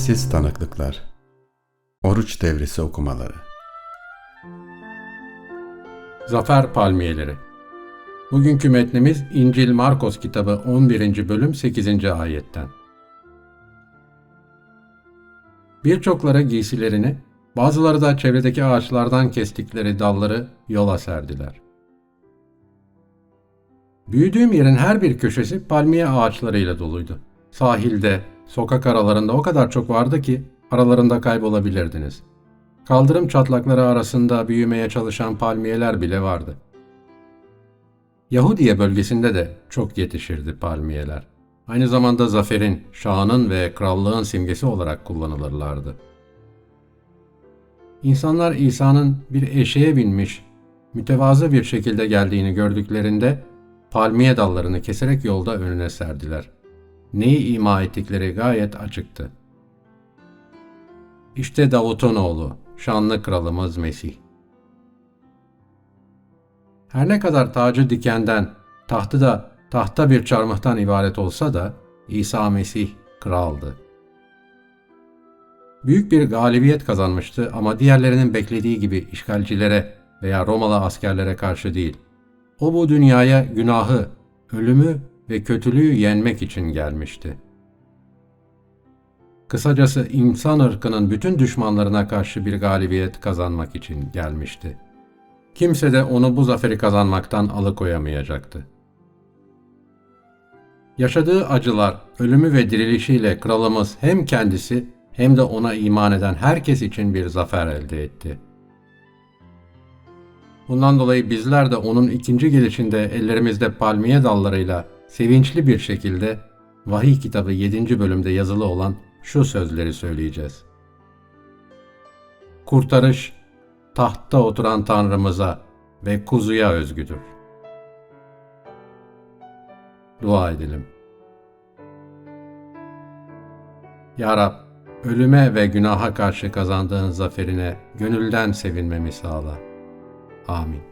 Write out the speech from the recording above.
Sessiz tanıklıklar. Oruç devresi okumaları. Zafer Palmiyeleri Bugünkü metnimiz İncil Markos kitabı 11. bölüm 8. ayetten. Birçokları giysilerini, bazıları da çevredeki ağaçlardan kestikleri dalları yola serdiler. Büyüdüğüm yerin her bir köşesi palmiye ağaçlarıyla doluydu. Sahilde, sokak aralarında o kadar çok vardı ki aralarında kaybolabilirdiniz. Kaldırım çatlakları arasında büyümeye çalışan palmiyeler bile vardı. Yahudiye bölgesinde de çok yetişirdi palmiyeler. Aynı zamanda zaferin, şanın ve krallığın simgesi olarak kullanılırlardı. İnsanlar İsa'nın bir eşeğe binmiş, mütevazı bir şekilde geldiğini gördüklerinde palmiye dallarını keserek yolda önüne serdiler. Neyi ima ettikleri gayet açıktı. İşte Davut'un oğlu, şanlı kralımız Mesih. Her ne kadar tacı dikenden, tahtı da tahta bir çarmıhtan ibaret olsa da İsa Mesih kraldı. Büyük bir galibiyet kazanmıştı ama diğerlerinin beklediği gibi işgalcilere veya Romalı askerlere karşı değil. O bu dünyaya günahı, ölümü ve kötülüğü yenmek için gelmişti. Kısacası insan ırkının bütün düşmanlarına karşı bir galibiyet kazanmak için gelmişti. Kimse de onu bu zaferi kazanmaktan alıkoyamayacaktı. Yaşadığı acılar, ölümü ve dirilişiyle kralımız hem kendisi hem de ona iman eden herkes için bir zafer elde etti. Bundan dolayı bizler de onun ikinci gelişinde ellerimizde palmiye dallarıyla sevinçli bir şekilde Vahiy kitabı 7. bölümde yazılı olan şu sözleri söyleyeceğiz. Kurtarış, tahtta oturan Tanrımıza ve kuzuya özgüdür. Dua edelim. Ya Rab, ölüme ve günaha karşı kazandığın zaferine gönülden sevinmemi sağla. Amin.